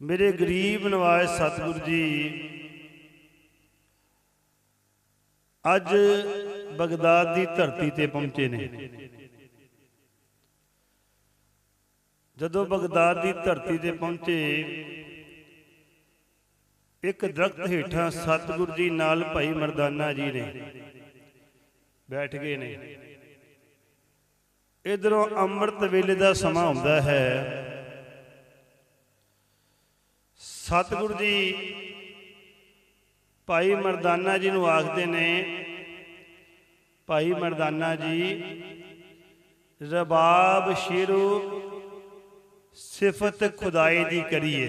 ਮੇਰੇ ਗਰੀਬ ਨਵਾਜ਼ ਸਤਿਗੁਰੂ ਜੀ, ਅੱਜ ਬਗਦਾਦ ਦੀ ਧਰਤੀ ਤੇ ਪਹੁੰਚੇ ਨੇ। ਜਦੋਂ ਬਗਦਾਦ ਦੀ ਧਰਤੀ ਤੇ ਪਹੁੰਚੇ, ਇੱਕ ਦਰਖਤ ਹੇਠਾਂ ਸਤਿਗੁਰੂ ਜੀ ਨਾਲ ਭਾਈ ਮਰਦਾਨਾ ਜੀ ਨੇ ਬੈਠ ਗਏ ਨੇ। ਇਧਰੋਂ ਅੰਮ੍ਰਿਤ ਵੇਲੇ ਦਾ ਸਮਾਂ ਹੁੰਦਾ ਹੈ। ਸਤਿਗੁਰੂ ਜੀ, ਭਾਈ ਮਰਦਾਨਾ ਜੀ ਨੂੰ ਆਖਦੇ ਨੇ, ਭਾਈ ਮਰਦਾਨਾ ਜੀ, ਰਬਾਬ ਸ਼ੇਰੋ ਸਿਫਤ ਖੁਦਾਈ ਦੀ ਕਰੀਏ।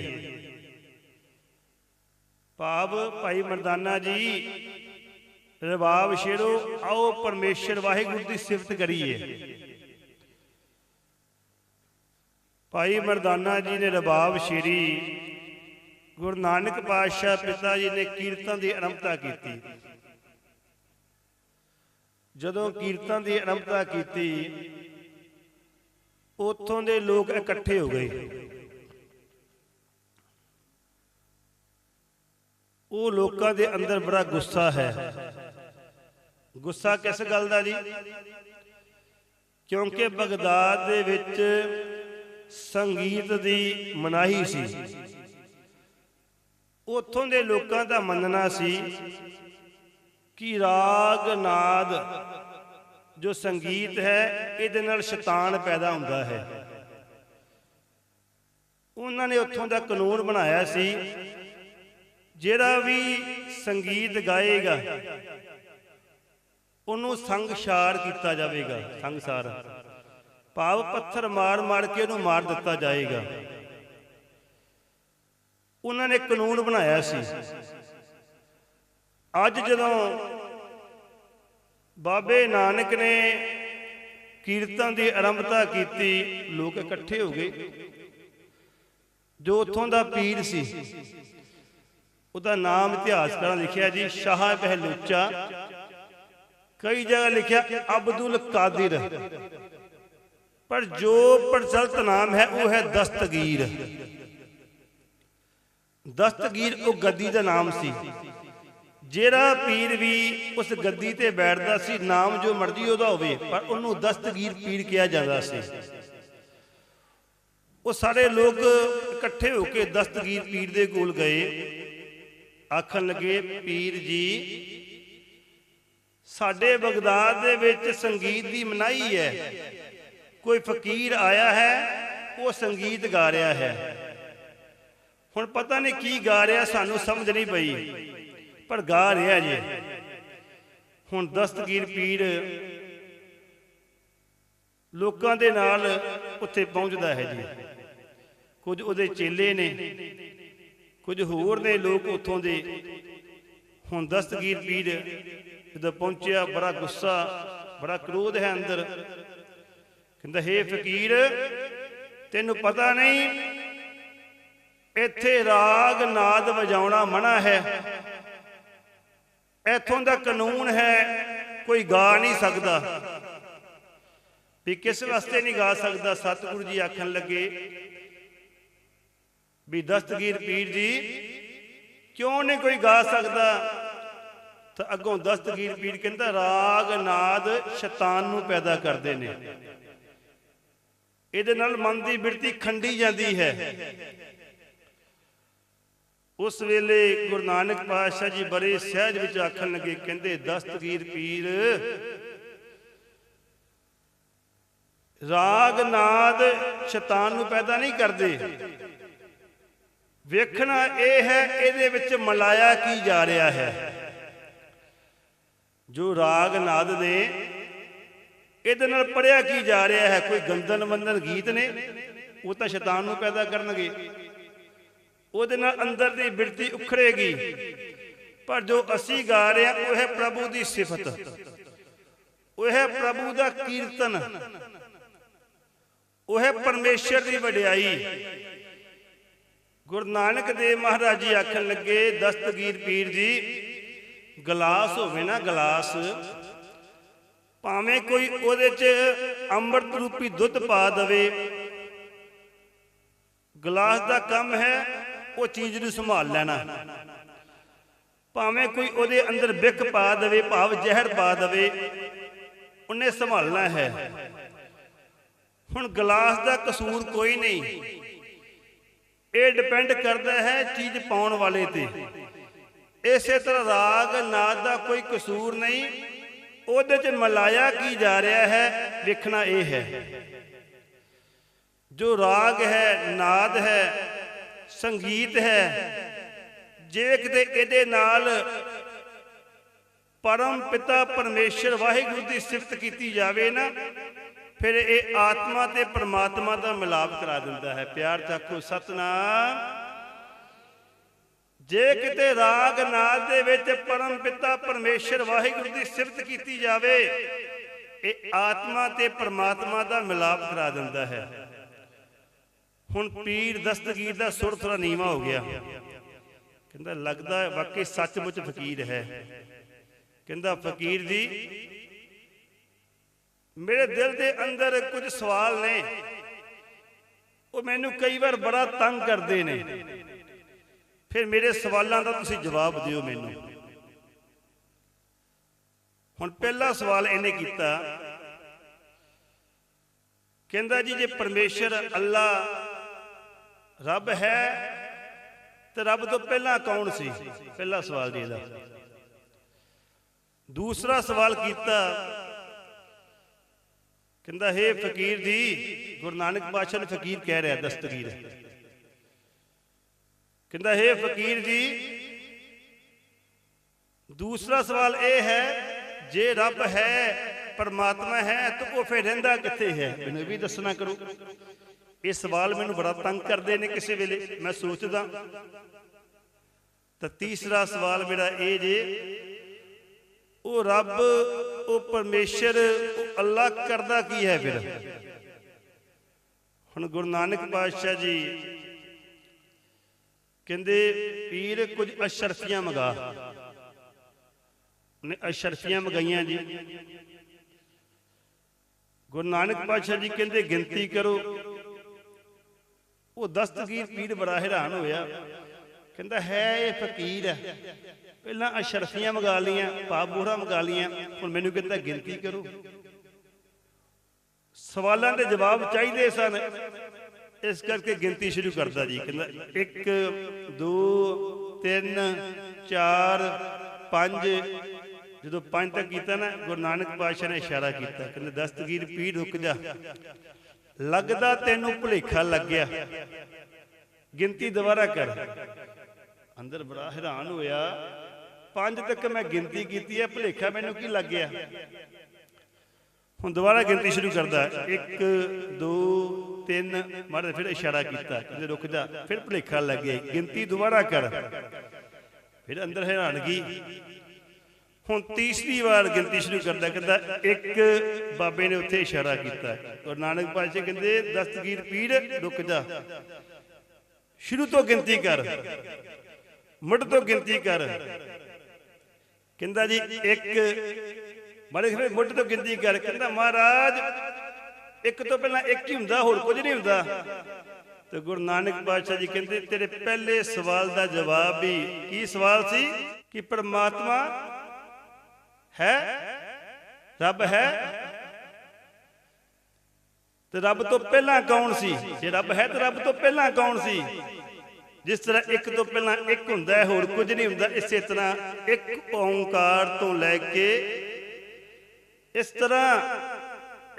ਭਾਵ ਭਾਈ ਮਰਦਾਨਾ ਜੀ, ਰਬਾਬ ਸ਼ੇਰੋ, ਆਓ ਪਰਮੇਸ਼ਰ ਵਾਹਿਗੁਰੂ ਦੀ ਸਿਫਤ ਕਰੀਏ। ਭਾਈ ਮਰਦਾਨਾ ਜੀ ਨੇ ਰਬਾਬ ਸ਼ੇਰੀ ਗੁਰੂ ਨਾਨਕ ਪਾਤਸ਼ਾਹ ਪਿਤਾ ਜੀ ਨੇ ਕੀਰਤਨ ਦੀ ਆਰੰਭਤਾ ਕੀਤੀ। ਜਦੋਂ ਕੀਰਤਨ ਦੀ ਆਰੰਭਤਾ ਕੀਤੀ, ਉੱਥੋਂ ਦੇ ਲੋਕ ਇਕੱਠੇ ਹੋ ਗਏ। ਉਹ ਲੋਕਾਂ ਦੇ ਅੰਦਰ ਬੜਾ ਗੁੱਸਾ ਹੈ। ਗੁੱਸਾ ਕਿਸ ਗੱਲ ਦਾ ਜੀ? ਕਿਉਂਕਿ ਬਗਦਾਦ ਦੇ ਵਿੱਚ ਸੰਗੀਤ ਦੀ ਮਨਾਹੀ ਸੀ। ਉੱਥੋਂ ਦੇ ਲੋਕਾਂ ਦਾ ਮੰਨਣਾ ਸੀ ਕਿ ਰਾਗ ਨਾਦ ਜੋ ਸੰਗੀਤ ਹੈ, ਇਹਦੇ ਨਾਲ ਸ਼ੈਤਾਨ ਪੈਦਾ ਹੁੰਦਾ ਹੈ। ਉਹਨਾਂ ਨੇ ਉੱਥੋਂ ਦਾ ਕਾਨੂੰਨ ਬਣਾਇਆ ਸੀ, ਜਿਹੜਾ ਵੀ ਸੰਗੀਤ ਗਾਏਗਾ, ਉਹਨੂੰ ਸੰਗਸ਼ਾਰ ਕੀਤਾ ਜਾਵੇਗਾ, ਸੰਗਸਾਰ। ਭਾਵ ਪੱਥਰ ਮਾਰ ਮਾਰ ਕੇ ਉਹਨੂੰ ਮਾਰ ਦਿੱਤਾ ਜਾਏਗਾ। ਉਹਨਾਂ ਨੇ ਕਾਨੂੰਨ ਬਣਾਇਆ ਸੀ। ਅੱਜ ਜਦੋਂ ਬਾਬੇ ਨਾਨਕ ਨੇ ਕੀਰਤਨ ਦੀ ਆਰੰਭਤਾ ਕੀਤੀ, ਲੋਕ ਇਕੱਠੇ ਹੋ ਗਏ। ਜੋ ਉੱਥੋਂ ਦਾ ਪੀਰ ਸੀ, ਉਹਦਾ ਨਾਮ ਇਤਿਹਾਸਕਾਰਾਂ ਲਿਖਿਆ ਜੀ? ਸ਼ਾਹ ਬਹਿਲੂਚਾ। ਕਈ ਜਗ੍ਹਾ ਲਿਖਿਆ, ਅਬਦੁਲ ਕਾਦਿਰ। ਪਰ ਜੋ ਪ੍ਰਚਲਿਤ ਨਾਮ ਹੈ, ਉਹ ਹੈ ਦਸਤਗੀਰ। ਦਸਤਗੀਰ ਉਹ ਗੱਦੀ ਦਾ ਨਾਮ ਸੀ। ਜਿਹੜਾ ਪੀਰ ਵੀ ਉਸ ਗੱਦੀ ਤੇ ਬੈਠਦਾ ਸੀ, ਨਾਮ ਜੋ ਮਰਜ਼ੀ ਉਹਦਾ ਹੋਵੇ, ਪਰ ਉਹਨੂੰ ਦਸਤਗੀਰ ਪੀਰ ਕਿਹਾ ਜਾਂਦਾ ਸੀ। ਉਹ ਸਾਰੇ ਲੋਕ ਇਕੱਠੇ ਹੋ ਕੇ ਦਸਤਗੀਰ ਪੀਰ ਦੇ ਕੋਲ ਗਏ। ਆਖਣ ਲੱਗੇ, ਪੀਰ ਜੀ, ਸਾਡੇ ਬਗਦਾਦ ਦੇ ਵਿੱਚ ਸੰਗੀਤ ਦੀ ਮਨਾਹੀ ਹੈ। ਕੋਈ ਫਕੀਰ ਆਇਆ ਹੈ, ਉਹ ਸੰਗੀਤ ਗਾ ਰਿਹਾ ਹੈ। ਹੁਣ ਪਤਾ ਨਹੀਂ ਕੀ ਗਾ ਰਿਹਾ, ਸਾਨੂੰ ਸਮਝ ਨਹੀਂ ਪਈ। ਪਰ ਗਾ ਰਿਹਾ ਜੀ। ਹੁਣ ਦਸਤਗੀਰ ਪੀਰ ਲੋਕਾਂ ਦੇ ਨਾਲ ਉੱਥੇ ਪਹੁੰਚਦਾ ਹੈ ਜੀ। ਕੁਝ ਉਹਦੇ ਚੇਲੇ ਨੇ, ਕੁਝ ਹੋਰ ਨੇ ਲੋਕ ਉੱਥੋਂ ਦੇ। ਹੁਣ ਦਸਤਗੀਰ ਪੀਰ ਜਦੋਂ ਪਹੁੰਚਿਆ, ਬੜਾ ਗੁੱਸਾ, ਬੜਾ ਕ੍ਰੋਧ ਹੈ ਅੰਦਰ। ਕਹਿੰਦਾ, ਹੇ ਫਕੀਰ, ਤੈਨੂੰ ਪਤਾ ਨਹੀਂ ਇੱਥੇ ਰਾਗ ਨਾਦ ਵਜਾਉਣਾ ਮਨਾ ਹੈ। ਇੱਥੋਂ ਦਾ ਕਾਨੂੰਨ ਹੈ, ਕੋਈ ਗਾ ਨਹੀਂ ਸਕਦਾ। ਵੀ ਕਿਸ ਵਾਸਤੇ ਨਹੀਂ ਗਾ ਸਕਦਾ? ਸਤਿਗੁਰੂ ਜੀ ਆਖਣ ਲੱਗੇ, ਵੀ ਦਸਤਗੀਰ ਪੀਰ ਜੀ, ਕਿਉਂ ਨਹੀਂ ਕੋਈ ਗਾ ਸਕਦਾ? ਤਾਂ ਅੱਗੋਂ ਦਸਤਗੀਰ ਪੀਰ ਕਹਿੰਦਾ, ਰਾਗ ਨਾਦ ਸ਼ੈਤਾਨ ਨੂੰ ਪੈਦਾ ਕਰਦੇ ਨੇ। ਇਹਦੇ ਨਾਲ ਮਨ ਦੀ ਬਿਰਤੀ ਖੰਡੀ ਜਾਂਦੀ ਹੈ। ਉਸ ਵੇਲੇ ਗੁਰੂ ਨਾਨਕ ਪਾਤਸ਼ਾਹ ਜੀ ਬੜੇ ਸਹਿਜ ਵਿੱਚ ਆਖਣ ਲੱਗੇ, ਕਹਿੰਦੇ, ਦਸਤਗੀਰ ਪੀਰ। ਰਾਗ ਨਾਦ ਸ਼ੈਤਾਨ ਨੂੰ ਪੈਦਾ ਨਹੀਂ ਕਰਦੇ। ਵੇਖਣਾ ਇਹ ਹੈ, ਇਹਦੇ ਵਿੱਚ ਮਲਾਇਆ ਕੀ ਜਾ ਰਿਹਾ ਹੈ। ਜੋ ਰਾਗ ਨਾਦ ਨੇ, ਇਹਦੇ ਨਾਲ ਪੜਿਆ ਕੀ ਜਾ ਰਿਹਾ ਹੈ? ਕੋਈ ਗੰਦਨ ਮੰਦਨ ਗੀਤ ਨੇ? ਉਹ ਤਾਂ ਸ਼ੈਤਾਨ ਨੂੰ ਪੈਦਾ ਕਰਨਗੇ। ਉਹਦੇ ਨਾਲ ਅੰਦਰ ਦੀ ਬਿਰਤੀ ਉਖੜੇਗੀ। ਪਰ ਜੋ ਅਸੀਂ ਗਾ ਰਹੇ ਹਾਂ, ਉਹ ਹੈ ਪ੍ਰਭੂ ਦੀ ਸਿਫਤ। ਉਹ ਹੈ ਪ੍ਰਭੂ ਦਾ ਕੀਰਤਨ। ਉਹ ਹੈ ਪਰਮੇਸ਼ਰ ਦੀ ਵਡਿਆਈ। ਗੁਰੂ ਨਾਨਕ ਦੇਵ ਮਹਾਰਾਜ ਜੀ ਆਖਣ ਲੱਗੇ, ਦਸਤਗੀਰ ਪੀਰ ਜੀ, ਗਲਾਸ ਹੋਵੇ ਨਾ ਗਲਾਸ, ਭਾਵੇਂ ਕੋਈ ਉਹਦੇ 'ਚ ਅੰਮ੍ਰਿਤ ਰੂਪੀ ਦੁੱਧ ਪਾ ਦਵੇ, ਗਲਾਸ ਦਾ ਕੰਮ ਹੈ ਉਹ ਚੀਜ਼ ਨੂੰ ਸੰਭਾਲ ਲੈਣਾ। ਭਾਵੇਂ ਕੋਈ ਉਹਦੇ ਅੰਦਰ ਵਿਕ ਪਾ ਦੇਵੇ, ਭਾਵ ਜ਼ਹਿਰ ਪਾ ਦੇਵੇ, ਉਹਨੇ ਸੰਭਾਲਣਾ ਹੈ। ਹੁਣ ਗਲਾਸ ਦਾ ਕਸੂਰ ਕੋਈ ਨਹੀਂ। ਇਹ ਡਿਪੈਂਡ ਕਰਦਾ ਹੈ ਚੀਜ਼ ਪਾਉਣ ਵਾਲੇ ਤੇ। ਇਸੇ ਤਰ੍ਹਾਂ ਰਾਗ, ਨਾਦ ਦਾ ਕੋਈ ਕਸੂਰ ਨਹੀਂ। ਉਹਦੇ ਚ ਮਲਾਇਆ ਕੀ ਜਾ ਰਿਹਾ ਹੈ, ਵੇਖਣਾ ਇਹ ਹੈ। ਜੋ ਰਾਗ ਹੈ, ਨਾਦ ਹੈ ਸੰਗੀਤ ਹੈ। ਜੇ ਕਿਤੇ ਇਹਦੇ ਨਾਲ ਪਰਮ ਪਿਤਾ ਪਰਮੇਸ਼ਰ ਵਾਹਿਗੁਰੂ ਦੀ ਸਿਫਤ ਕੀਤੀ ਜਾਵੇ ਨਾ, ਫਿਰ ਇਹ ਆਤਮਾ ਤੇ ਪਰਮਾਤਮਾ ਦਾ ਮਿਲਾਪ ਕਰਾ ਦਿੰਦਾ ਹੈ। ਪਿਆਰ ਚਾਖੋ ਸਤਨਾਮ। ਜੇ ਕਿਤੇ ਰਾਗ ਨਾਦ ਦੇ ਵਿੱਚ ਪਰਮ ਪਿਤਾ ਪਰਮੇਸ਼ਰ ਵਾਹਿਗੁਰੂ ਦੀ ਸਿਫਤ ਕੀਤੀ ਜਾਵੇ, ਇਹ ਆਤਮਾ ਤੇ ਪਰਮਾਤਮਾ ਦਾ ਮਿਲਾਪ ਕਰਾ ਦਿੰਦਾ ਹੈ। ਹੁਣ ਪੀਰ ਦਸਤਗੀਰ ਦਾ ਸੁਰ ਥੋੜਾ ਨੀਵਾ ਹੋ ਗਿਆ। ਕਹਿੰਦਾ, ਲੱਗਦਾ ਹੈ ਵਾਕਈ ਸੱਚਮੁੱਚ ਫਕੀਰ ਹੈ। ਕਹਿੰਦਾ, ਫਕੀਰ ਜੀ, ਮੇਰੇ ਦਿਲ ਦੇ ਅੰਦਰ ਕੁਝ ਸਵਾਲ ਨੇ। ਉਹ ਮੈਨੂੰ ਕਈ ਵਾਰ ਬੜਾ ਤੰਗ ਕਰਦੇ ਨੇ। ਫਿਰ ਮੇਰੇ ਸਵਾਲਾਂ ਦਾ ਤੁਸੀਂ ਜਵਾਬ ਦਿਓ ਮੈਨੂੰ। ਹੁਣ ਪਹਿਲਾ ਸਵਾਲ ਇਹਨੇ ਕੀਤਾ। ਕਹਿੰਦਾ ਜੀ, ਜੇ ਪਰਮੇਸ਼ਰ ਅੱਲਾ ਰੱਬ ਹੈ ਤੇ ਰੱਬ ਤੋਂ ਪਹਿਲਾਂ ਕੌਣ ਸੀ? ਪਹਿਲਾ ਸਵਾਲ ਜੀ ਇਹਦਾ। ਦੂਸਰਾ ਸਵਾਲ ਕੀਤਾ, ਕਹਿੰਦਾ, ਹੈ ਫਕੀਰ ਜੀ, ਗੁਰੂ ਨਾਨਕ ਪਾਤਸ਼ਾਹ ਨੂੰ ਫਕੀਰ ਕਹਿ ਰਿਹਾ, ਦਸਤਗੀਰ। ਕਹਿੰਦਾ, ਹੈ ਫਕੀਰ ਜੀ, ਦੂਸਰਾ ਸਵਾਲ ਇਹ ਹੈ, ਜੇ ਰੱਬ ਹੈ, ਪਰਮਾਤਮਾ ਹੈ, ਤਾਂ ਉਹ ਫਿਰ ਰਹਿੰਦਾ ਕਿੱਥੇ ਹੈ? ਮੈਨੂੰ ਇਹ ਵੀ ਦੱਸਣਾ ਕਰੋ। ਇਹ ਸਵਾਲ ਮੈਨੂੰ ਬੜਾ ਤੰਗ ਕਰਦੇ ਨੇ ਕਿਸੇ ਵੇਲੇ। ਮੈਂ ਸੋਚਦਾ। ਤਾਂ ਤੀਸਰਾ ਸਵਾਲ ਮੇਰਾ ਇਹ ਜੇ, ਉਹ ਰੱਬ, ਉਹ ਪਰਮੇਸ਼ਰ, ਉਹ ਅੱਲਾ ਕਰਦਾ ਕੀ ਹੈ ਫਿਰ? ਹੁਣ ਗੁਰੂ ਨਾਨਕ ਪਾਤਸ਼ਾਹ ਜੀ ਕਹਿੰਦੇ, ਪੀਰ, ਕੁਝ ਅਸ਼ਰਫੀਆਂ ਮੰਗਾ। ਨੇ ਅਸ਼ਰਫੀਆਂ ਮੰਗਾਈਆਂ ਜੀ। ਗੁਰੂ ਨਾਨਕ ਪਾਤਸ਼ਾਹ ਜੀ ਕਹਿੰਦੇ, ਗਿਣਤੀ ਕਰੋ। ਉਹ ਦਸਤਗੀਰ ਪੀਰ ਬੜਾ ਹੈਰਾਨ ਹੋਇਆ। ਕਹਿੰਦਾ, ਹੈ ਇਹ ਫਕੀਰ ਹੈ। ਪਹਿਲਾਂ ਅਸ਼ਰਫੀਆਂ ਮੰਗਾ ਲੀਆਂ ਪਾਪ ਮੰਗਾ ਲੀਆਂ ਹੁਣ ਮੈਨੂੰ ਕਹਿੰਦਾ, ਗਿਣਤੀ ਕਰੋ। ਸਵਾਲਾਂ ਦੇ ਜਵਾਬ ਚਾਹੀਦੇ ਸਨ। ਇਸ ਕਰਕੇ ਗਿਣਤੀ ਸ਼ੁਰੂ ਕਰਦਾ ਜੀ। ਕਹਿੰਦਾ 1 2 3 4 5 ਜਦੋਂ 5 ਤੱਕ ਕੀਤਾ ਨਾ, ਗੁਰੂ ਨਾਨਕ ਪਾਤਸ਼ਾਹ ਨੇ ਇਸ਼ਾਰਾ ਕੀਤਾ। ਕਹਿੰਦਾ ਦਸਤਗੀਰ ਪੀਰ ਰੁਕ ਜਾ। ਲੱਗਦਾ ਤੈਨੂੰ ਭੁਲੇਖਾ ਲੱਗਿਆ। ਗਿਣਤੀ ਦੁਬਾਰਾ ਕਰ। ਅੰਦਰ ਬੜਾ ਹੈਰਾਨ ਹੋਇਆ। ਪੰਜ ਤੱਕ ਮੈਂ ਗਿਣਤੀ ਕੀਤੀ ਹੈ, ਭੁਲੇਖਾ ਮੈਨੂੰ ਕੀ ਲੱਗ ਗਿਆ? ਹੁਣ ਦੁਬਾਰਾ ਗਿਣਤੀ ਸ਼ੁਰੂ ਕਰਦਾ। 1 2 3 ਮਾਰੇ ਫਿਰ ਇਸ਼ਾਰਾ ਕੀਤਾ ਕਹਿੰਦੇ ਰੁਕ ਜਾ, ਫਿਰ ਭੁਲੇਖਾ ਲੱਗ ਗਿਆ। ਗਿਣਤੀ ਦੁਬਾਰਾ ਕਰ। ਫਿਰ ਅੰਦਰ ਹੈਰਾਨਗੀ। ਹੁਣ ਤੀਸਰੀ ਵਾਰ ਗਿਣਤੀ ਸ਼ੁਰੂ ਕਰਦਾ ਕਹਿੰਦਾ, ਇੱਕ ਬਾਬੇ ਨੇ ਉੱਥੇ ਇਸ਼ਾਰਾ ਕੀਤਾ। ਔਰ ਨਾਨਕ ਪਾਤਸ਼ਾਹ ਕਹਿੰਦੇ, ਦਸਤਗੀਰ ਪੀੜ, ਰੁਕ ਜਾ। ਸ਼ੁਰੂ ਤੋਂ ਗਿਣਤੀ ਕਰ। ਮੁੱਢ ਤੋਂ ਗਿਣਤੀ ਕਰ। ਕਹਿੰਦਾ ਜੀ, ਇੱਕ ਮਾਰੇ ਫਿਰ ਮੁੱਢ ਤੋਂ ਗਿਣਤੀ ਕਰ। ਕਹਿੰਦਾ, ਮਹਾਰਾਜ, ਇੱਕ ਤੋਂ ਪਹਿਲਾਂ ਇੱਕ ਹੀ ਹੁੰਦਾ, ਹੋਰ ਕੁਝ ਨਹੀਂ ਹੁੰਦਾ। ਤੇ ਗੁਰੂ ਨਾਨਕ ਪਾਤਸ਼ਾਹ ਜੀ ਕਹਿੰਦੇ, ਤੇਰੇ ਪਹਿਲੇ ਸਵਾਲ ਦਾ ਜਵਾਬ ਵੀ ਕੀ ਸਵਾਲ ਸੀ? ਕਿ ਪਰਮਾਤਮਾ ਹੈ, ਰੱਬ ਹੈ। ਤੇ ਰੱਬ ਤੋਂ ਪਹਿਲਾਂ ਕੌਣ ਸੀ? ਜੇ ਰੱਬ ਹੈ ਤੇ ਰੱਬ ਤੋਂ ਪਹਿਲਾਂ ਕੌਣ ਸੀ? ਜਿਸ ਤਰ੍ਹਾਂ ਇੱਕ ਤੋਂ ਪਹਿਲਾਂ ਇੱਕ ਹੁੰਦਾ ਹੈ, ਹੋਰ ਕੁਝ ਨਹੀਂ ਹੁੰਦਾ। ਇਸੇ ਤਰ੍ਹਾਂ ਇੱਕ ਓੰਕਾਰ ਤੋਂ ਲੈ ਕੇ ਇਸ ਤਰ੍ਹਾਂ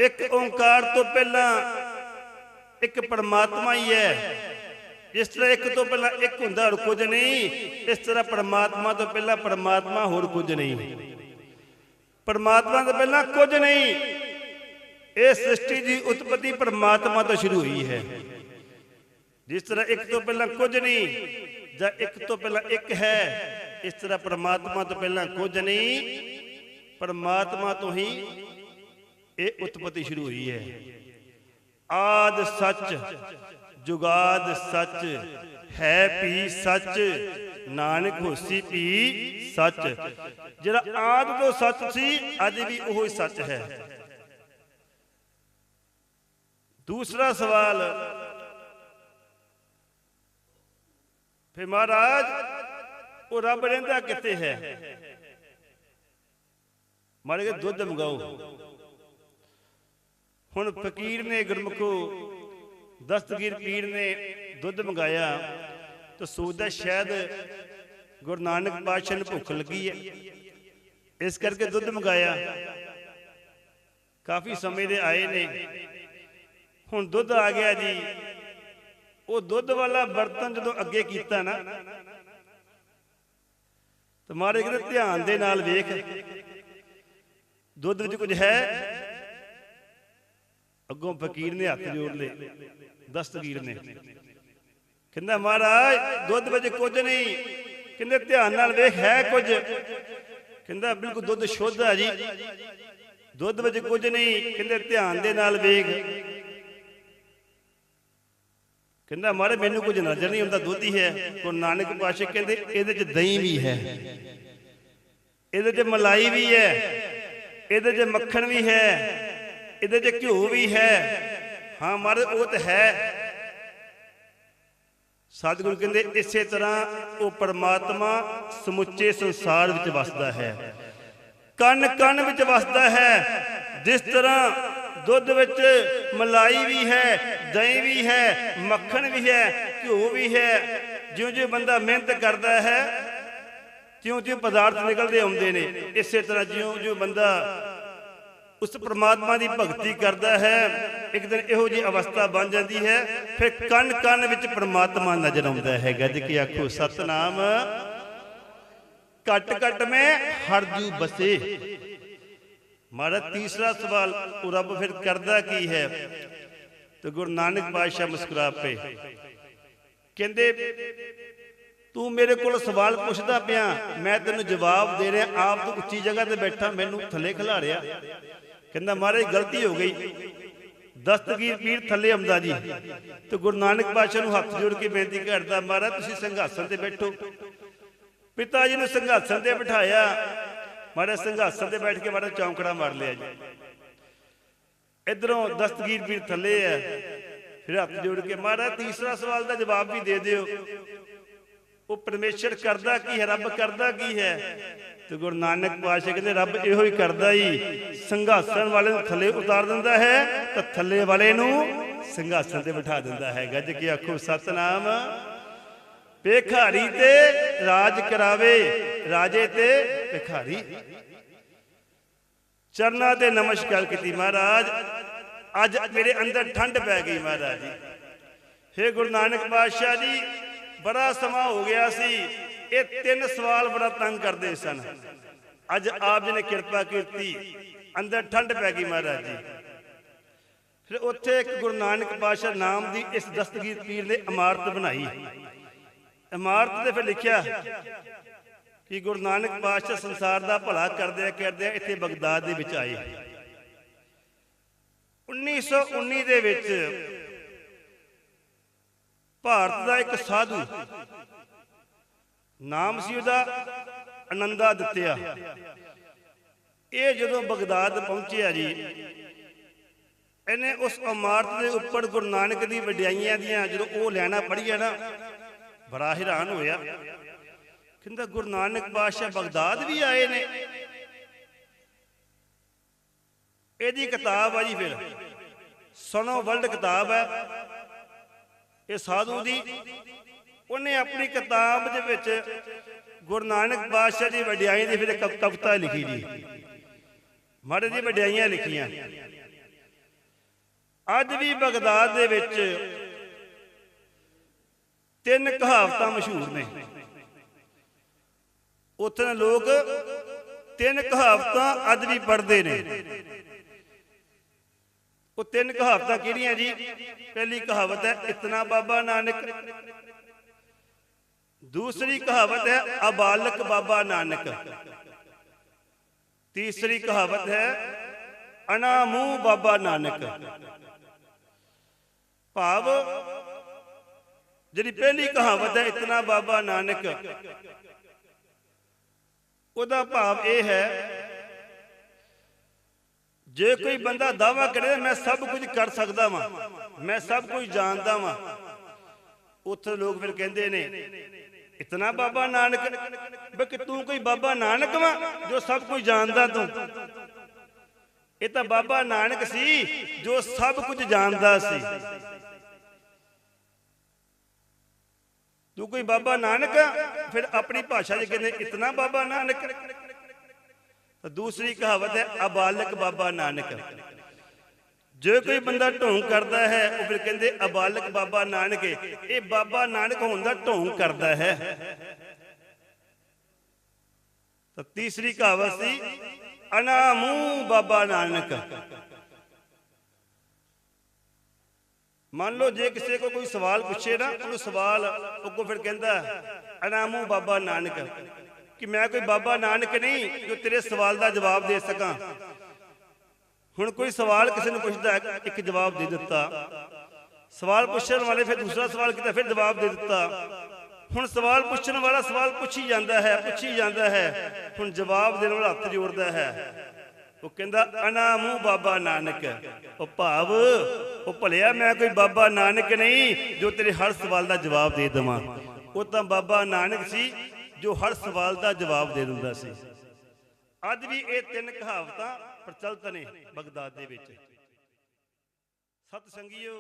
ਇੱਕ ਓੰਕਾਰ ਤੋਂ ਪਹਿਲਾਂ ਇੱਕ ਪਰਮਾਤਮਾ ਹੀ ਹੈ। ਜਿਸ ਤਰ੍ਹਾਂ ਇੱਕ ਤੋਂ ਪਹਿਲਾਂ ਇੱਕ ਹੁੰਦਾ, ਹੋਰ ਕੁਝ ਨਹੀਂ। ਇਸ ਤਰ੍ਹਾਂ ਪਰਮਾਤਮਾ ਤੋਂ ਪਹਿਲਾਂ ਪਰਮਾਤਮਾ, ਹੋਰ ਕੁਝ ਨਹੀਂ। ਪਰਮਾਤਮਾ ਤੋਂ ਪਹਿਲਾਂ ਕੁਝ ਨਹੀਂ। ਇਹ ਸ੍ਰਿਸ਼ਟੀ ਦੀ ਉਤਪਤੀ ਪਰਮਾਤਮਾ ਤੋਂ ਸ਼ੁਰੂ ਹੋਈ ਹੈ। ਜਿਸ ਤਰ੍ਹਾਂ ਇੱਕ ਤੋਂ ਪਹਿਲਾਂ ਕੁਝ ਨਹੀਂ ਜਾਂ ਇੱਕ ਤੋਂ ਪਹਿਲਾਂ ਇੱਕ ਹੈ, ਇਸ ਤਰ੍ਹਾਂ ਪਰਮਾਤਮਾ ਤੋਂ ਪਹਿਲਾਂ ਕੁਝ ਨਹੀਂ, ਪਰਮਾਤਮਾ ਤੋਂ ਹੀ ਇਹ ਉਤਪਤੀ ਸ਼ੁਰੂ ਹੋਈ ਹੈ। ਆਦ ਸੱਚ, ਜੁਗਾਦ ਸੱਚ ਹੈ ਪੀ ਸੱਚ, ਨਾਨਕ ਹੋਸੀ ਪੀ ਸੱਚ। ਜਿਹੜਾ ਆਦ ਤੋਂ ਸੱਚ ਸੀ, ਅੱਜ ਵੀ ਉਹ ਸੱਚ ਹੈ। ਦੂਸਰਾ ਸਵਾਲ ਫਿਰ ਮਹਾਰਾਜ, ਉਹ ਰੱਬ ਰਹਿੰਦਾ ਕਿੱਥੇ ਹੈ? ਮਾਰੇ ਕੇ ਦੁੱਧ ਮੰਗਾਓ। ਹੁਣ ਫਕੀਰ ਨੇ ਗੁਰਮੁਖੋ, ਦਸਤਗੀਰ ਪੀਰ ਨੇ ਦੁੱਧ ਮੰਗਾਇਆ। ਤਾਂ ਸੋਚਦਾ ਸ਼ਾਇਦ ਗੁਰੂ ਨਾਨਕ ਪਾਤਸ਼ਾਹ ਨੂੰ ਭੁੱਖ ਲੱਗੀ ਹੈ। ਇਸ ਕਰਕੇ ਦੁੱਧ ਮੰਗਾਇਆ। ਕਾਫੀ ਸਮੇਂ ਦੇ ਆਏ ਨੇ। ਹੁਣ ਦੁੱਧ ਆ ਗਿਆ ਜੀ। ਉਹ ਦੁੱਧ ਵਾਲਾ ਬਰਤਨ ਜਦੋਂ ਅੱਗੇ ਕੀਤਾ ਨਾ, ਤੇ ਮਾਰੇ ਕਹਿੰਦੇ, ਧਿਆਨ ਦੇ ਨਾਲ ਵੇਖ। ਦੁੱਧ ਵਿੱਚ ਕੁਝ ਹੈ? ਅੱਗੋਂ ਫਕੀਰ ਨੇ ਹੱਥ ਜੋੜ ਲਏ। ਦਸਤਗੀਰ ਨੇ। ਕਹਿੰਦਾ ਮਹਾਰਾਜ, ਦੁੱਧ ਵਿੱਚ ਕੁਝ ਨਹੀਂ। ਕਹਿੰਦੇ ਧਿਆਨ ਨਾਲ ਵੇਖ, ਹੈ ਕੁਝ। ਕਹਿੰਦਾ ਬਿਲਕੁਲ ਦੁੱਧ ਸ਼ੁੱਧ ਹੈ ਜੀ। ਦੁੱਧ ਵਿੱਚ ਕੁਝ ਨਹੀਂ। ਕਹਿੰਦੇ ਧਿਆਨ ਦੇ ਨਾਲ ਵੇਖ। ਕਹਿੰਦਾ ਮਾਰੇ ਮੈਨੂੰ ਕੁਝ ਨਜ਼ਰ ਨਹੀਂ ਆਉਂਦਾ, ਦੁੱਧ ਹੀ ਹੈ। ਗੁਰੂ ਨਾਨਕ ਪਾਤਸ਼ਾਹ ਕਹਿੰਦੇ, ਇਹਦੇ 'ਚ ਦਹੀਂ ਵੀ ਹੈ। ਇਹਦੇ 'ਚ ਮਲਾਈ ਵੀ ਹੈ। ਇਹਦੇ 'ਚ ਮੱਖਣ ਵੀ ਹੈ। ਇਹਦੇ 'ਚ ਘਿਓ ਵੀ ਹੈ। ਹਾਂ ਮਾਰੇ ਉਹ ਤਾਂ ਹੈ। ਸਤਿਗੁਰੂ ਕਹਿੰਦੇ, ਇਸੇ ਤਰ੍ਹਾਂ ਉਹ ਪਰਮਾਤਮਾ ਸਮੁੱਚੇ ਸੰਸਾਰ ਵਿੱਚ ਵਸਦਾ ਹੈ। ਕਣ ਕਣ ਵਿੱਚ ਵਸਦਾ ਹੈ। ਜਿਸ ਤਰ੍ਹਾਂ ਦੁੱਧ ਵਿੱਚ ਮਲਾਈ ਵੀ ਹੈ, ਦਹੀਂ ਵੀ ਹੈ, ਮੱਖਣ ਵੀ ਹੈ, ਘਿਓ ਵੀ ਹੈ ਜਿਉਂ ਜਿਉਂ ਬੰਦਾ ਮਿਹਨਤ ਕਰਦਾ ਹੈ ਤਿਉਂ ਤਿਉਂ ਪਦਾਰਥ ਨਿਕਲਦੇ ਆਉਂਦੇ ਨੇ। ਇਸੇ ਤਰ੍ਹਾਂ ਜਿਉਂ ਜਿਉਂ ਬੰਦਾ ਉਸ ਪਰਮਾਤਮਾ ਦੀ ਭਗਤੀ ਕਰਦਾ ਹੈ ਇੱਕ ਦਿਨ ਇਹੋ ਜਿਹੀ ਅਵਸਥਾ ਬਣ ਜਾਂਦੀ ਹੈ, ਫਿਰ ਕੰਨ ਕੰਨ ਵਿੱਚ ਪ੍ਰਮਾਤਮਾ ਨਜ਼ਰ ਆਉਂਦਾ ਹੈਗਾ। ਗੱਜ ਕੇ ਆਖੋ, ਸਤਨਾਮ, ਘਟ ਘਟ ਮੈਂ ਹਰਜੂ ਬਸੇ। ਮਾਰਾ ਤੀਸਰਾ ਸਵਾਲ, ਉਹ ਰੱਬ ਫਿਰ ਕਰਦਾ ਕੀ ਹੈ? ਤੇ ਗੁਰੂ ਨਾਨਕ ਪਾਤਸ਼ਾਹ ਮੁਸਕਰਾ ਪਏ ਕਹਿੰਦੇ, ਤੂੰ ਮੇਰੇ ਕੋਲ ਸਵਾਲ ਪੁੱਛਦਾ ਪਿਆ, ਮੈਂ ਤੈਨੂੰ ਜਵਾਬ ਦੇ ਰਿਹਾ, ਆਪ ਤੂੰ ਉੱਚੀ ਜਗ੍ਹਾ ਤੇ ਬੈਠਾ, ਮੈਨੂੰ ਥੱਲੇ ਖਿਲਾਰਿਆ। ਕਹਿੰਦਾ, ਮਹਾਰਾਜ, ਗਲਤੀ ਹੋ ਗਈ। ਦਸਤਗੀਰ ਪੀਰ ਥੱਲੇ ਆਉਂਦਾ ਜੀ। ਤੇ ਗੁਰੂ ਨਾਨਕ ਪਾਤਸ਼ਾਹ ਨੂੰ ਹੱਥ ਜੋੜ ਕੇ ਬੇਨਤੀ ਕਰਦਾ, ਮਹਾਰਾਜ, ਤੁਸੀਂ ਸੰਘਾਸਨ ਤੇ ਬੈਠੋ। ਪਿਤਾ ਜੀ ਨੂੰ ਸੰਘਾਸਨ ਤੇ ਬਿਠਾਇਆ। ਮਹਾਰਾਜ ਸੰਘਾਸਨ ਤੇ ਬੈਠ ਕੇ ਮਹਾਰਾਜ ਚੌਂਕੜਾ ਮਾਰ ਲਿਆ ਜੀ। ਇਧਰੋਂ ਦਸਤਗੀਰ ਪੀਰ ਥੱਲੇ ਹੈ ਫਿਰ ਹੱਥ ਜੋੜ ਕੇ, ਮਹਾਰਾਜ, ਤੀਸਰਾ ਸਵਾਲ ਦਾ ਜਵਾਬ ਵੀ ਦੇ ਦਿਓ। ਉਹ ਪਰਮੇਸ਼ਰ ਕਰਦਾ ਕੀ ਹੈ? ਰੱਬ ਕਰਦਾ ਕੀ ਹੈ? ਤੇ ਗੁਰੂ ਨਾਨਕ ਪਾਤਸ਼ਾਹ ਕਹਿੰਦੇ, ਰੱਬ ਇਹੋ ਹੀ ਕਰਦਾ ਹੀ ਸੰਘਾਸਨ ਵਾਲੇ ਨੂੰ ਥੱਲੇ ਉਤਾਰ ਦਿੰਦਾ ਹੈ ਤਾਂ ਥੱਲੇ ਵਾਲੇ ਨੂੰ ਸੰਘਾਸਨ ਤੇ ਬਿਠਾ ਦਿੰਦਾ ਹੈ। ਗੱਜ ਕੇ ਆਖੋ, ਸਤਨਾਮ, ਭਿਖਾਰੀ ਤੇ ਰਾਜ ਕਰਾਵੇ, ਰਾਜੇ ਤੇ ਭਿਖਾਰੀ। ਚਰਨਾਂ ਤੇ ਨਮਸਕਾਰ ਕੀਤੀ ਮਹਾਰਾਜ। ਅੱਜ ਮੇਰੇ ਅੰਦਰ ਠੰਡ ਪੈ ਗਈ ਮਹਾਰਾਜ ਜੀ। ਹੇ ਗੁਰੂ ਨਾਨਕ ਪਾਤਸ਼ਾਹ ਜੀ ਬੜਾ ਸਮਾਂ ਹੋ ਗਿਆ ਸੀ। ਇਹ ਤਿੰਨ ਸਵਾਲ ਬੜਾ ਤੰਗ ਕਰਦੇ ਸਨ। ਅੱਜ ਆਪ ਜੀ ਨੇ ਕਿਰਪਾ ਕੀਤੀ। ਅੰਦਰ ਠੰਡ ਪੈ ਗਈ ਮਹਾਰਾਜ ਜੀ। ਫਿਰ ਉੱਥੇ ਇੱਕ ਗੁਰੂ ਨਾਨਕ ਪਾਤਸ਼ਾਹ ਨਾਮ ਦੀ ਇਸ ਦਸਤਗੀਰ ਪੀਰ ਨੇ ਇਮਾਰਤ ਬਣਾਈ। ਇਮਾਰਤ ਤੇ ਫਿਰ ਲਿਖਿਆ ਕਿ ਗੁਰੂ ਨਾਨਕ ਪਾਤਸ਼ਾਹ ਸੰਸਾਰ ਦਾ ਭਲਾ ਕਰਦੇ ਕਰਦੇ ਇੱਥੇ ਬਗਦਾਦ ਦੇ ਵਿੱਚ ਆਏ। 1919 ਦੇ ਵਿੱਚ ਭਾਰਤ ਦਾ ਇੱਕ ਸਾਧੂ। ਨਾਮ ਸੀ ਉਹਦਾ ਆਨੰਦਾ ਦਿੱਤਿਆ। ਇਹ ਜਦੋਂ ਬਗਦਾਦ ਪਹੁੰਚਿਆ ਜੀ, ਇਹਨੇ ਉਸ ਇਮਾਰਤ ਦੇ ਉੱਪਰ ਗੁਰੂ ਨਾਨਕ ਦੀ ਵਡਿਆਈਆਂ ਦੀਆਂ ਜਦੋਂ ਉਹ ਲੈਣਾ ਪੜੀਆਂ ਨਾ, ਬੜਾ ਹੈਰਾਨ ਹੋਇਆ। ਕਹਿੰਦਾ ਗੁਰੂ ਨਾਨਕ ਪਾਤਸ਼ਾਹ ਬਗਦਾਦ ਵੀ ਆਏ ਨੇ। ਇਹਦੀ ਕਿਤਾਬ ਆ ਜੀ ਫਿਰ। ਸੁਣੋ ਵਰਲਡ ਕਿਤਾਬ ਹੈ। ਇਹ ਸਾਧੂ ਦੀ ਉਹਨੇ ਆਪਣੀ ਕਿਤਾਬ ਦੇ ਵਿੱਚ ਗੁਰੂ ਨਾਨਕ ਪਾਤਸ਼ਾਹ ਦੀ ਵਡਿਆਈ ਦੀ ਫਿਰ ਕਵਿਤਾ ਲਿਖੀ ਜੀ। ਮਾੜੇ ਦੀ ਵਡਿਆਈਆਂ ਲਿਖੀਆਂ। ਅੱਜ ਵੀ ਬਗਦਾਦ ਦੇ ਵਿੱਚ ਤਿੰਨ ਕਹਾਵਤਾਂ ਮਸ਼ਹੂਰ ਨੇ। ਉੱਥੇ ਲੋਕ ਤਿੰਨ ਕਹਾਵਤਾਂ ਅੱਜ ਵੀ ਪੜ੍ਹਦੇ ਨੇ। ਉਹ ਤਿੰਨ ਕਹਾਵਤਾਂ ਕਿਹੜੀਆਂ ਜੀ? ਪਹਿਲੀ ਕਹਾਵਤ ਹੈ, ਇਤਨਾ ਬਾਬਾ ਨਾਨਕ। ਦੂਸਰੀ ਕਹਾਵਤ ਹੈ, ਅਬਾਲਕ ਬਾਬਾ ਨਾਨਕ। ਤੀਸਰੀ ਕਹਾਵਤ ਹੈ, ਅਨਾਮੂ ਬਾਬਾ ਨਾਨਕ। ਭਾਵ, ਜਿਹੜੀ ਪਹਿਲੀ ਕਹਾਵਤ ਹੈ, ਇਤਨਾ ਬਾਬਾ ਨਾਨਕ। ਉਹਦਾ ਭਾਵ ਇਹ ਹੈ ਜੇ ਕੋਈ ਬੰਦਾ ਦਾਵਾ ਕਰੇ, ਮੈਂ ਸਭ ਕੁਝ ਕਰ ਸਕਦਾ ਵਾਂ। ਮੈਂ ਸਭ ਕੁਝ ਜਾਣਦਾ ਵਾਂ। ਉੱਥੇ ਲੋਕ ਫਿਰ ਕਹਿੰਦੇ ਨੇ, ਇਤਨਾ ਬਾਬਾ ਨਾਨਕ, ਬਈ ਕਿ ਤੂੰ ਕੋਈ ਬਾਬਾ ਨਾਨਕ ਵਾ ਜੋ ਸਭ ਕੁਝ ਜਾਣਦਾ ਤੂੰ? ਇਹ ਤਾਂ ਬਾਬਾ ਨਾਨਕ ਸੀ ਜੋ ਸਭ ਕੁਝ ਜਾਣਦਾ ਸੀ। ਤੂੰ ਕੋਈ ਬਾਬਾ ਨਾਨਕ ਫਿਰ ਆਪਣੀ ਭਾਸ਼ਾ 'ਚ ਕਹਿੰਦੇ, ਇਤਨਾ ਬਾਬਾ ਨਾਨਕ ਦੂਸਰੀ ਕਹਾਵਤ ਹੈ, ਅਬਾਲਕ ਬਾਬਾ ਨਾਨਕ। ਜੇ ਕੋਈ ਬੰਦਾ ਢੋਂਗ ਕਰਦਾ ਹੈ, ਉਹ ਫਿਰ ਕਹਿੰਦੇ, ਅਬਾਲਕ ਬਾਬਾ ਨਾਨਕ ਇਹ ਬਾਬਾ ਨਾਨਕ ਹੋਣ ਦਾ ਢੋਂਗ ਕਰਦਾ ਹੈ। ਤਾਂ ਤੀਸਰੀ ਕਹਾਵਤ ਸੀ, ਅਨਾਮੂ ਬਾਬਾ ਨਾਨਕ। ਮੰਨ ਲਓ, ਜੇ ਕਿਸੇ ਕੋ ਕੋਈ ਸਵਾਲ ਪੁੱਛੇ ਨਾ, ਉਹਨੂੰ ਸਵਾਲ ਅੱਗੋਂ ਫਿਰ ਕਹਿੰਦਾ, ਅਨਾਮੂ ਬਾਬਾ ਨਾਨਕ। ਕਿ ਮੈਂ ਕੋਈ ਬਾਬਾ ਨਾਨਕ ਨਹੀਂ ਜੋ ਤੇਰੇ ਸਵਾਲ ਦਾ ਜਵਾਬ ਦੇ ਸਕਾਂ। ਹੁਣ ਕੋਈ ਸਵਾਲ ਕਿਸੇ ਨੂੰ ਪੁੱਛਦਾ, ਇੱਕ ਜਵਾਬ ਦੇ ਦਿੱਤਾ। ਸਵਾਲ ਪੁੱਛਣ ਵਾਲੇ ਫਿਰ ਦੂਸਰਾ ਸਵਾਲ ਕੀਤਾ, ਫਿਰ ਜਵਾਬ ਦੇ ਦਿੱਤਾ। ਹੁਣ ਸਵਾਲ ਪੁੱਛਣ ਵਾਲਾ ਸਵਾਲ ਪੁੱਛੀ ਜਾਂਦਾ ਹੈ, ਪੁੱਛੀ ਜਾਂਦਾ ਹੈ। ਹੁਣ ਜਵਾਬ ਦੇਣ ਵਾਲਾ ਹੱਥ ਜੋੜਦਾ ਹੈ। ਉਹ ਕਹਿੰਦਾ ਅਨਾਮੂ ਬਾਬਾ ਨਾਨਕ। ਉਹ ਭਾਵ, ਉਹ ਭਲਿਆ ਮੈਂ ਕੋਈ ਬਾਬਾ ਨਾਨਕ ਨਹੀਂ ਜੋ ਤੇਰੇ ਹਰ ਸਵਾਲ ਦਾ ਜਵਾਬ ਦੇ ਦੇਵਾਂ। ਉਹ ਤਾਂ ਬਾਬਾ ਨਾਨਕ ਸੀ ਜੋ ਹਰ ਸਵਾਲ ਦਾ ਜਵਾਬ ਦੇ ਦਿੰਦਾ ਸੀ। ਅੱਜ ਵੀ ਇਹ ਤਿੰਨ ਕਹਾਵਤਾਂ ਪ੍ਰਚਲਿਤ ਨੇ ਬਗਦਾਦ ਦੇ ਵਿੱਚ। ਸਤ ਸੰਗੀਓ